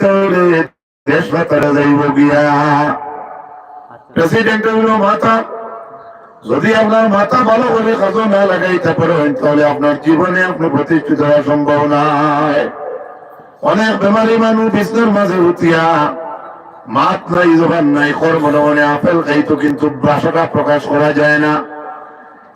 তাহলে দেশ মাতারা যাইব গিয়া। প্রেসিডেন্ট হইল মাথা যদি আপনার মাথা ভালো করে কাজও না লাগাইতে পারেন, তাহলে আপনার জীবনে আপনি প্রতিষ্ঠিত হওয়া সম্ভব নয় অনেক বেমারি মানুষ বিষ্ণুর মাঝে উঠিয়া, মাত নাই জবান নাই, কর্ম মনে আপেল খাইতো, কিন্তু বাসাটা প্রকাশ করা যায় না।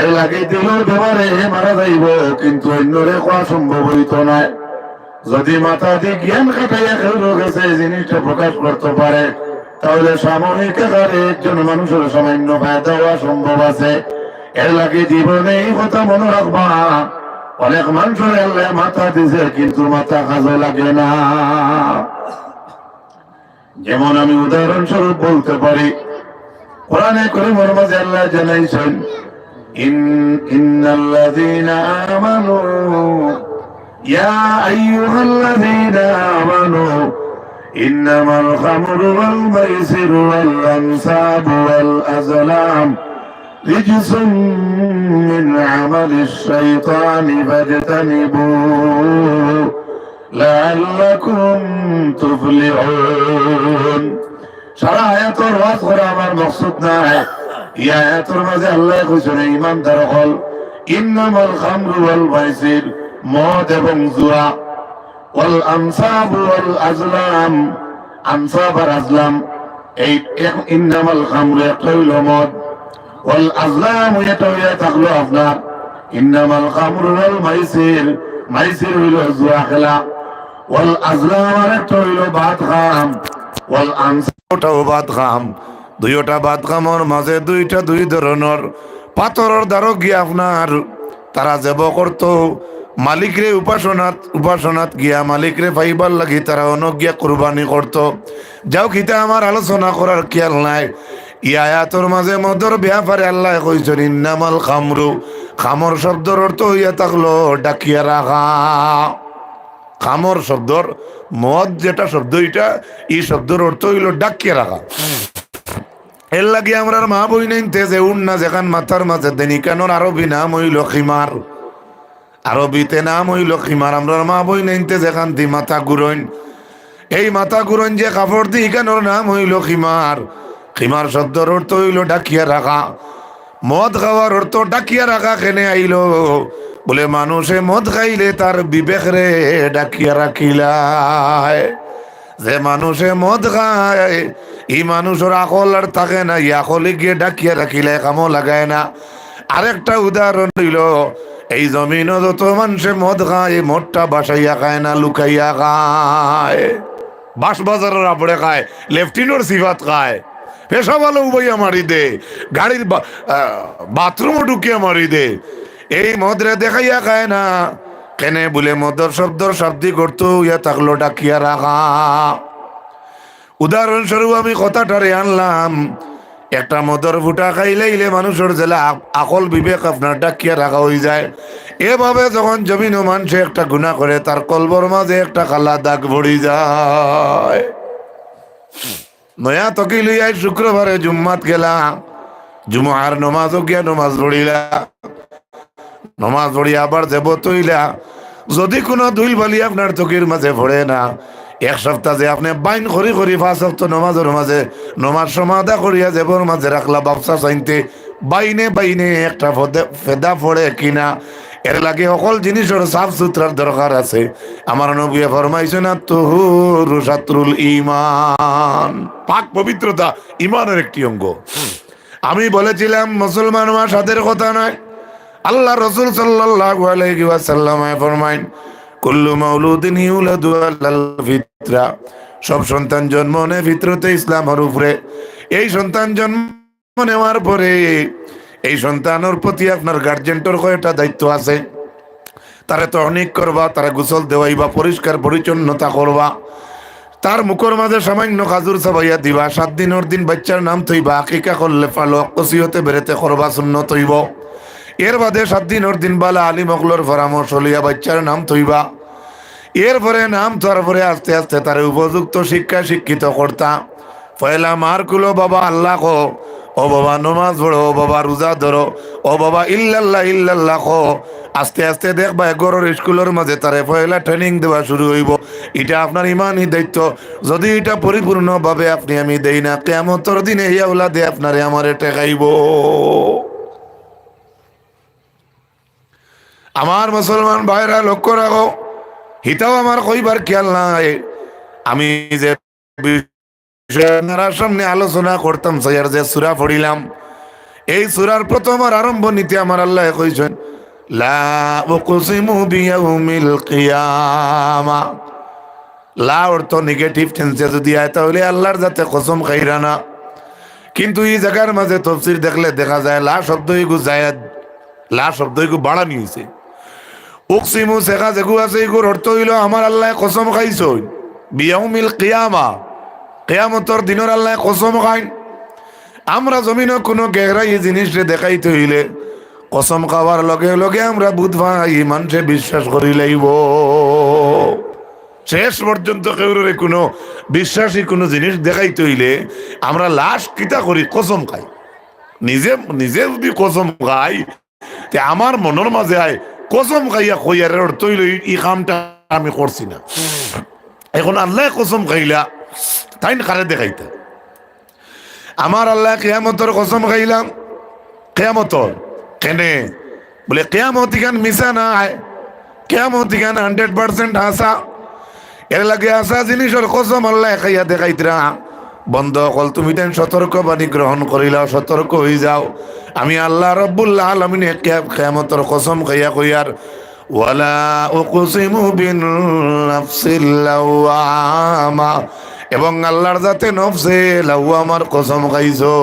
এর লাগে দিলের ব্যাপারে মারা যাইব, কিন্তু অন্যরে কোয়া সম্ভব হইত নয় যদি মাথা দিয়ে জ্ঞান কাটাইয়া কেউ গেছে জিনিসটা প্রকাশ করতে পারে, তাহলে সাময়িক আকারে একজন মানুষের সামান্য ফায়দা হওয়া সম্ভব আছে। এর লাগে জীবনে এই কথা মনে রাখবা। অনেক মানুষের আল্লাহ মাথা দিছে, কিন্তু মাথা কাজে লাগে না। যেমন আমি উদাহরণস্বরূপ বলতে পারি, কোরআনে করে মাঝে আল্লাহ জানাইছেন, ইন ইন্নাল্লাযীনা আমানু ইয়া আইয়ুহাল্লাযীনা আমানু إنما الخمر والميسر والأنساب والأزلام رجس من عمل الشيطان فاجتنبوه لعلكم تفلحون সারা আয়াতর ওয়াজ করা আমার মকসুদ নাই এই আয়াতর মাঝে আল্লাহ কইছেন ইমানদার হল ইন্নামাল খামরু ওয়াল মাইসির মদ এবং জুয়া। ওয়াল আনসাব ওয়াল আজলাম, আনসাব আর আজলাম, এই ইন্নামাল খামরু একটা হইল মদ। ওয়াল আজলাম এটা হইয়া থাকল আপনার। ইন্নামাল খামরু ওয়াল মাইসির মাইসির হইল জুয়া খেলা। ওয়াল আজলাম আর একটা হইল ভাত খাম। ওয়াল আনসাবটাও ভাত খাম। দুইটা ভাত খামর মাঝে দুইটা দুই ধরনের। পাথরের দ্বারা গিয়ে আপনার তারা যাব করতো। মালিকরে উপাসনাত উপাসনাত গিয়া মালিকরে পাইবার লাগি তারা অনগিয়া কুরবানি করত। যাও খিতা আমার আলোচনা করার খেয়াল নাই। ইয়ায়াতর মাঝে মদর ব্যাপারে আল্লাহ কইছেন ইন্নামাল খামরু। খামর শব্দর অর্থ হইয়া থাকল, ডাকিয়া রাখা খামর শব্দর মদ যেটা শব্দ এটা এই শব্দের অর্থ হইল, ডাকিয়া রাখা এর লাগে আমরা মা বই নাইতে যে উন্না যেখান মাথার মাঝে দেনি কেন আরবি নাম হইল খিমার আরবিতে নাম হইল খিমার, আমরা মা বই নাইতে যেখান দি মাথা গুরইন। এই মাথা গুরইন যে কাপড় দি কেনর নাম হইল খিমার। খিমার শব্দর অর্থ হইল ডাকিয়া রাখা। মদ খাওয়ার অর্থ ডাকিয়া রাখা কেনে আইল। বলে মানুষে মদ খাইলে তার বিবেক রে ডাকিয়া রাখিলায়। যে মানুষে মদ খায়, ই মানুষের আকল আর থাকে না, ই আকলে গিয়ে ডাকিয়া রাখিলে কামো লাগায় না। আরেকটা উদাহরণ হইল এই জমিন যত মানুষে মদ খায়, মদটা বাসাইয়া খায় না, লুকাইয়া খায়। বাস বাজারের আপড়ে খায় লেফটিনোর সিফাত খায়। পেশা ভালো উবাইয়া মারি দে, গাড়ির বাথরুমও ঢুকিয়া মারি দে। এই মদরে দেখাইয়া খায় না, কেনে বলে মদর শব্দর শাব্দি করতো, ইয়া থাকল ডাকিয়া রাখা। উদাহরণস্বরূপ আমি কথাটারে আনলাম একটা মদর ফুটা খাইলেইলে মানুষের জেলা আকল বিবেক আপনার ডাকিয়া রাখা হয়ে যায়। এভাবে যখন জমিন মানুষে একটা গুণা করে তার কলবর মাঝে একটা কালা দাগ ভরি যায়। নয়া তকি লইয়াই শুক্রবারে জুম্মাত গেলা। জুমার নমাজও গিয়া নমাজ পড়িলা নমাজ পড়ি আবার দেব তৈলা যদি কোনো দুইল বালি আপনার চকির মাঝে ভরে না এক সপ্তাহ যে আপনি বাইন করি করি পাঁচ সপ্তাহ নমাজের মাঝে, নমাজ সমাধা করিয়া দেবর মাঝে রাখলা, বাপসা চাইতে বাইনে বাইনে একটা ফদে- পড়ে কিনা। এর লাগে সকল জিনিসের সাফ সুতরার দরকার আছে। আমার নবিয়া ফরমাইছে না তুহুর সাতরুল ইমান পাক পবিত্রতা ইমানের একটি অঙ্গ। আমি বলেছিলাম, মুসলমান হওয়া সাদের কথা নয়। আল্লাহ রসুল সাল্লাল্লাহু আলাইহি ওয়াসাল্লাম ফরমাইন কুল্লু মাউলুদিন ইউলাদু আলাল ফিতরা। সব সন্তান জন্ম নেয় ফিতরতে ইসলামের উপরে। এই সন্তান জন্ম নেওয়ার পরে এই সন্তানের প্রতি আপনার গার্জেন্টর কয়টা দায়িত্ব আছে। তারা তো অনেক করবা, তারা গোসল দেওয়াইবা, পরিষ্কার পরিচ্ছন্নতা করবা। তার মুখর মাঝে সামান্য কাজুর চাবাইয়া দিবা। সাত দিনের দিন বাচ্চার নাম থইবা। আকিকা করলে ফালো কসিহতে বেরেতে করবা শূন্য তৈব এর বাদে সাত দিনের দিন বালা আলী মকলর পরামর্শ লইয়া বাচ্চার নাম থইবা। এরপরে নাম থার পরে আস্তে আস্তে তার উপযুক্ত শিক্ষা শিক্ষিত করতা। পয়লা মার কুলো, বাবা, আল্লাহ কো। ও বাবা, নমাজ পড়ো। ও বাবা, রোজা ধরো। ও বাবা, ইল্লাল্লাহ ইল্লাল্লাহ কো। আস্তে আস্তে দেখবা গরুর স্কুলের মাঝে তারে পয়লা ট্রেনিং দেওয়া শুরু হইব। এটা আপনার ইমানই দায়িত্ব। যদি এটা পরিপূর্ণভাবে আপনি আমি দেই না কেমতর দিনে ইয়া দে আপনারে আমারে টেকাইব আমার মুসলমান ভাইরা, লক্ষ্য রাখো, হিতাও আমার কইবার খেয়াল নাই। আমি যে সামনে আলোচনা করতাম সৈয়ার যে সুরা পড়িলাম, এই সুরার প্রথম আর আরম্ভ নীতি আমার আল্লাহ কইছেন, লা যদি তাহলে যাতে কসম না। কিন্তু এই দেখলে দেখা যায়, লা শব্দ এগু জায়াদ, লা শব্দ এগু বাড়ানি হয়েছে উকসিমু শেখা যেগু আছে এগুর অর্থ হইল আমার আল্লাহ কসম খাইছ বিয়াউমিল কিয়ামা, কেয়ামতর দিনের আল্লাহ কসম খাইন। আমরা জমিনে কোনো গেহরাই জিনিসে দেখাইতে হইলে, কসম খাওয়ার লগে লগে আমরা বুধ ভাই মানুষে বিশ্বাস করি লাইব। শেষ পর্যন্ত কেউরে কোনো বিশ্বাসী কোনো জিনিস দেখাইতে হইলে আমরা লাশ কিতা করি? কসম খাই। নিজে নিজে যদি কসম খাই আমার মনের মাঝে আয় কসম খাইয়া কইয়ার অর্থ হইল এই কামটা আমি করছি না। এখন আল্লাহ কসম খাইলা তাই না কারে দেখাইতে? আমার আল্লাহ কেয়ামতর কসম খাইলাম কেয়ামতর? কেনে? বলে, কেয়ামত ইখান মিশা নাই। কেয়ামত ইখান হান্ড্রেড পার্সেন্ট হাসা এর লাগে আসা জিনিসের কসম আল্লাহ খাইয়া দেখাইতরা বন্ধ অকল তুমি তেন সতর্ক বাণী গ্রহণ করিলা সতর্ক হয়ে যাও। আমি আল্লাহ রব্বুল্লাহ আলমিন কেয়ামতর কসম খাইয়া কইয়ার এবং আল্লাহর যাতে নফসে লাওয়ামার কসম খাইছো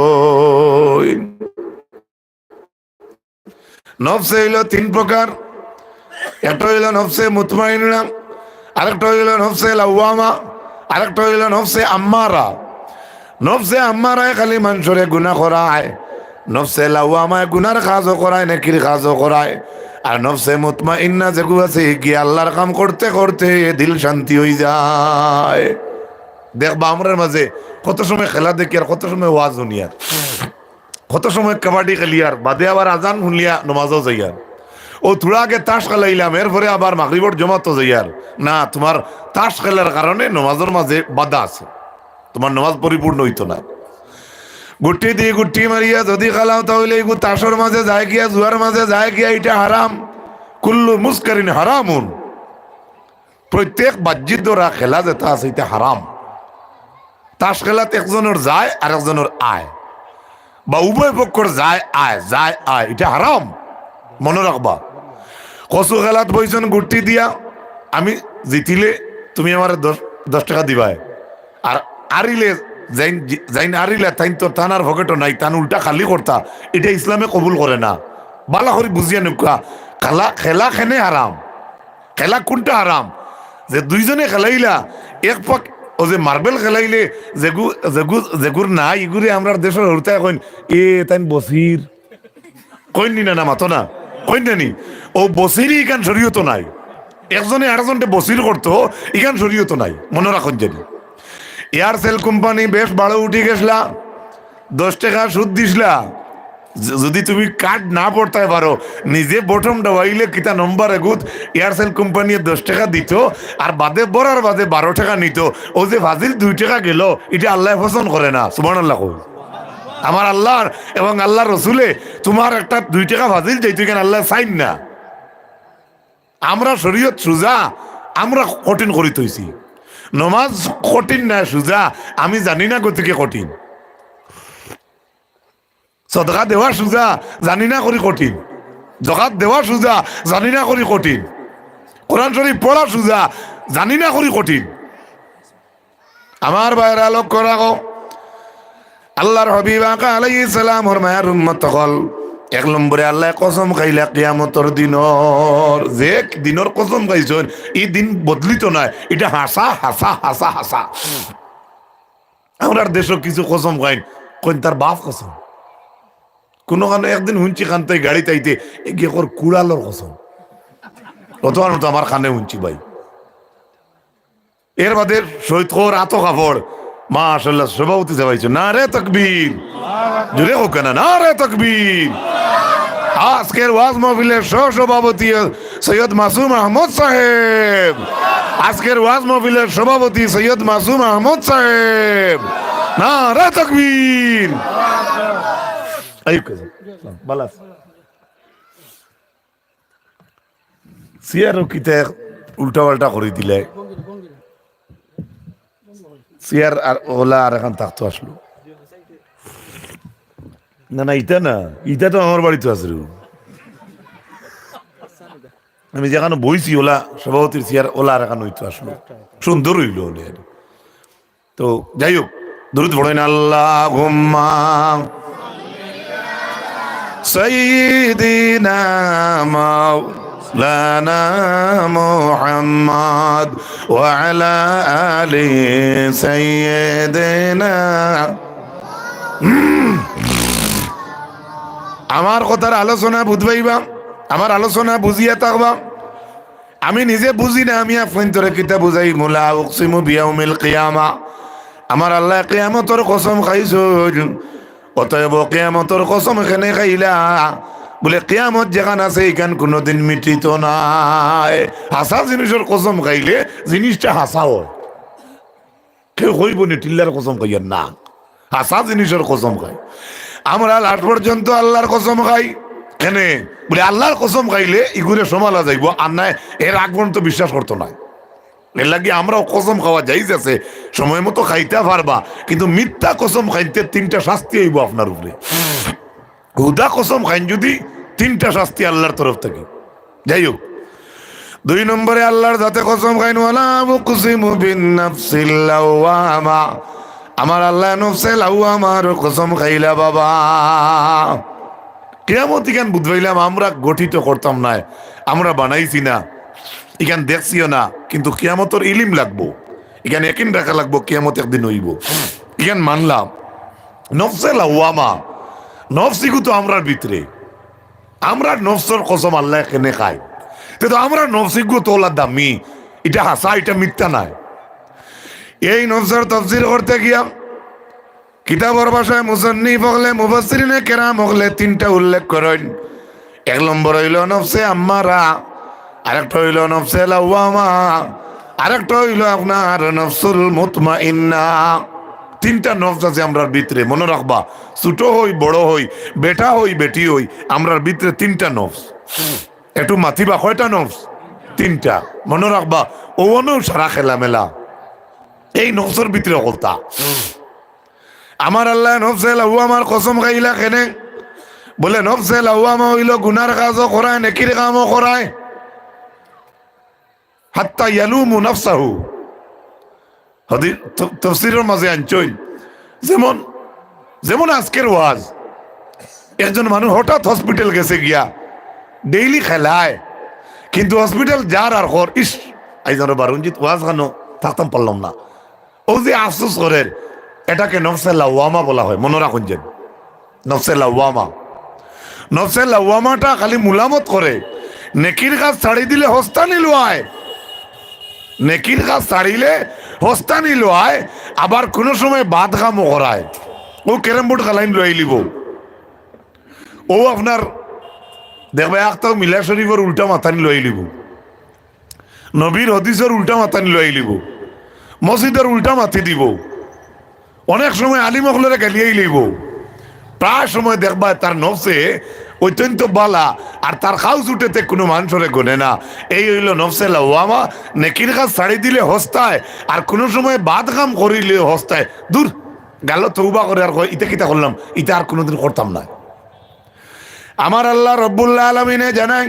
নফসে হইল তিন প্রকার একটা হইল নফসে মুতমাইনা, আরেকটা হইল নফসে লাওয়ামা, আরেকটা হইল নফসে আম্মারা। নফসে আম্মারায় খালি মানুষরে গুণা করায়। নফসে লাওয়ামায় গুনার কাজও করায়, নেকির কাজও করায়। আর নফসে মুতমা ইন্না যেগু আছে কি আল্লাহর কাম করতে করতে দিল শান্তি হয়ে যায়। দেখবা আমরার মাঝে কত সময় খেলা দেখি আর কত সময় ওয়াজ শুনিয়ার কত সময় কাবাডি খেলিয়ার বাদে আবার আজান শুনলিয়া নমাজও যাইয়ার ও থোড়া আগে তাস খেলাইলাম, এরপরে আবার মাগরিবর জমাতো যাইয়ার না, তোমার তাস খেলার কারণে নমাজের মাঝে বাধা আছে। তোমার নমাজ পরিপূর্ণ হইতো না। গুটি দিয়ে গুটি মারিয়া যদি খেলাও তাহলে তাসর মাঝে যায় গিয়া, জুয়ার মাঝে যায় গিয়া এটা হারাম। কুল্লু মুস্কারিন হারামুন। প্রত্যেক বাহ্যিক দ্বারা খেলা যেটা আছে এটা হারাম। তাস খেলাতে একজনের যায় আর একজনের আয়। বা উভয় পক্ষর যায়, আয় যায়, আয় এটা হারাম। মনে রাখবা। কচু খেলাত বইছেন গুটি দিয়া, আমি জিতিলে তুমি আমার দশ দশ টাকা দিবাই। আর আরিলে যাইন আরিলে তাইন তো তানার ভকেটও নাই, তান উল্টা খালি করতা। এটা ইসলামে কবুল করে না। বালা করে বুঝিয়া নোকা, খেলা খেলা খেনে হারাম। খেলা কোনটা হারাম? যে দুইজনে খেলাইলা, এক পাক ও যে মার্বেল খেলাইলে যেগু যেগু যেগুর নাই ইগুরে আমরা দেশের হরতে কইন, এ, তাইন বসির। কইন নি না না, মাতো না। কইন না নি। ও বসিরই ইখান শরীয়ত নাই। একজনে আরেকজনকে বসির করতো, ইখান শরীয়ত নাই। মনে রাখুন জানি এয়ারসেল কোম্পানি বেশ বাড়ো উঠে গেছলা। দশ টাকা সুদ দিসলা যদি তুমি কার্ড না পড়তে পারো, নিজে বটম ডাবাইলে কিতা নম্বর এগুত এয়ারসেল কোম্পানি দশ টাকা দিত, আর বাদে বড়ার বাদে বারো টাকা নিত। ও যে ফাজিল দুই টাকা গেল, এটা আল্লাহ পছন্দ করে না সুমান আল্লাহ আমার আল্লাহর এবং আল্লাহ রসুলে, তোমার একটা দুই টাকা ফাজিল যাইতো কেন আল্লাহ চাইন না? আমরা শরীয়ত সুজা, আমরা কঠিন করি তৈছি নমাজ কঠিন না সুজা, আমি জানি না গতিকে কঠিন। সদকা দেওয়া সুজা, জানি না করি কঠিন। জকাত দেওয়া সুজা, জানি না করি কঠিন। কোরআন শরীফ পড়া সুজা, জানি না করি কঠিন। আমার বাইরা লক্ষ্য রাখো আল্লাহর হবিব আলাইহিস সালাম ওর মায়ের উম্মত হল এক নম্বরে আল্লাহ কসম খাইলা কিয়ামতর দিনর। যে দিনর কসম খাইছেন, এই দিন বদলিত নয় এটা হাসা হাসা হাসা হাসা। আমরা দেশও কিছু কসম খাইন কইন, তার বাপ কসম। কোনো কারণে একদিন শুনছি খান গাড়ি তাইতে এগিয়ে কর কুড়ালোর কসম। অতবার মতো আমার কানে শুনছি ভাই। এর বাদে খোর আতো কাপড় মা আসল্লাহ সভাপতি যাবাইছো না রে তকবীর। জুড়ে হোক না না রে তকবীর। আজকের ওয়াজ মহফিলের সভাপতি সৈয়দ মাসুম আহমদ সাহেব। আজকের ওয়াজ মহফিলের সভাপতি সৈয়দ মাসুম আহমদ সাহেব। না রে তকবীর সিয়ারও কিতে উল্টা পাল্টা করে দিলে। সিয়ার আর ওলা আর এখন থাকতো আসলো। না না ইটা না ইটা তো আমার বাড়িতে আছে রে। আমি যেখানে বইছি ওলা সভাপতির চেয়ার ওলা আর এখন হইতো আসলো সুন্দর হইল ওলে আর। তো যাই হোক দরুদ পড়েন আল্লাহ ঘুম্মা سيدنا مولانا محمد وعلى آل سيدنا আমার কথার আলোচনা বুঝবাইবা, আমার আলোচনা বুঝিয়া থাকবা। আমি নিজে বুঝি না, আমি আপনার কিতা বুঝাই মোলা উকসিমু বিয়াউমিল কেয়ামা। আমার আল্লাহ কিয়ামতর কসম খাইছো। অতএব কিয়ামতর কসম এখানে খাইলা। বলে কিয়ামত যেখান আছে, এখান কোনোদিন মিটিত নাই। হাসা জিনিসের কসম খাইলে জিনিসটা হাসা হয়। কেউ হইব নি, টিল্লার কসম খাইয়ার না। হাসা জিনিসের কসম খাই আমরা লাট পর্যন্ত আল্লাহর কসম খাই। কেনে বলে আল্লাহর কসম খাইলে ইগুরে সমালা যাইব, আর নাই, এর আগ পর্যন্ত বিশ্বাস করতো না। এর লাগে আমরাও কসম খাওয়া যাইজ আছে, সময় মতো খাইতে পারবা, কিন্তু মিথ্যা কসম খাইতে তিনটা শাস্তি হইব আপনার উপরে। হুদা কসম খাইন যদি তিনটা শাস্তি আল্লাহর তরফ থেকে। যাই হোক, দুই নম্বরে আল্লাহর যাতে কসম খাইন, ওয়ালা মুকসিমু বিন নাফসিল লাওয়ামা। আমার আল্লাহ নফসে লাওয়ামার কসম খাইলা বাবা। কিয়ামত ইখান বুঝবাইলাম আমরা গঠিত করতাম না, আমরা বানাইছি না। এখান দেখছিও না, কিন্তু কিয়ামতর ইলিম লাগবো। এখানে একিন রাখা লাগবো, কিয়ামত একদিন হইব। এখান মানলাম, নফসে লাওয়ামা নফসিগু তো আমরার ভিতরে। আমরা নফসর কসম আল্লাহ কেনে খাই কিন্তু আমরা নফসিগু তোলা দামি। এটা হাসা, এটা মিথ্যা নাই। এই নফসর তফসির করতে গিয়া কিতাবর ভাষায় মুসন্নিফ হলে মুফাসসিরিনে কেরাম হলে তিনটা উল্লেখ করেন। এক নম্বর হইল নফসে আম্মারা, আরেকটা হইল নফসে লাওয়ামা, আরেকটা হইল আপনার নফসুল মুতমাইন্না। তিনটা নফস আছে আমরার ভিতরে, মনে রাখবা। ছোট হই, বড় হই, বেটা হই, বেটি হই, আমরার ভিতরে তিনটা নফস। একটু মাথিবা, কয়টা নফস? তিনটা। মনে রাখবা ও সারা খেলা মেলা এই নফসের ভিতরে কথা আমার আল্লাহ নফসে লাহু আমার কসম খাইলা কেনে? বলে, নফসে লাহু আমা হইল গুনার কাজও করায়, নেকির কামও করায়। হাত্তা ইয়ালুমু নফসাহু। হদি তফসিরের মাঝে আনছই যেমন যেমন আজকের ওয়াজ, একজন মানুষ হঠাৎ হসপিটাল গেছে গিয়া, ডেইলি খেলায়। কিন্তু হসপিটাল যার আর কর ইস আইজন বারুঞ্জিত ওয়াজ খানো, থাকতাম পারলাম না। ও যে আফসোস করেন, এটাকে নফসে লাওয়ামা বলা হয়, মনে রাখুন যেন। নফসে লাওয়ামা। নফসে লাওয়ামাটা খালি মুলামত করে, নেকির কাজ ছাড়ি দিলে হস্তানি লোয়ায়। নেকির কাজ ছাড়িলে হস্তানি লোয়ায়, আবার কোনো সময় বাদ কামও করায়। ও ক্যারাম বোর্ড খেলাইন লই লিব। ও আপনার দেখবে একটাও মিলা শরীফের উল্টা মাথানি লই লিব। নবীর হদিসের উল্টা মাথানি লই লিব। মসজিদের উল্টা মাথি দিব। অনেক সময় আলিম অকলরে গালিয়াই লইব। প্রায় সময় দেখবা তার নফসে অত্যন্ত বালা আর তার খাউস উঠেতে কোনো মানুষরে গনে না। এই হইল নফসে লাওয়ামা, নেকির কাজ ছাড়ি দিলে হস্তায় আর কোনো সময় বাদ কাম করিলে হস্তায়। দূর, গেল তৌবা করে আর ইটা কিতা করলাম? ইটা আর কোনোদিন করতাম না। আমার আল্লাহ রব্বুল্লাহ আলমিনে জানাই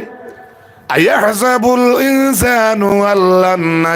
আইয়া হাসাবুল ইনসানু আল্লাহ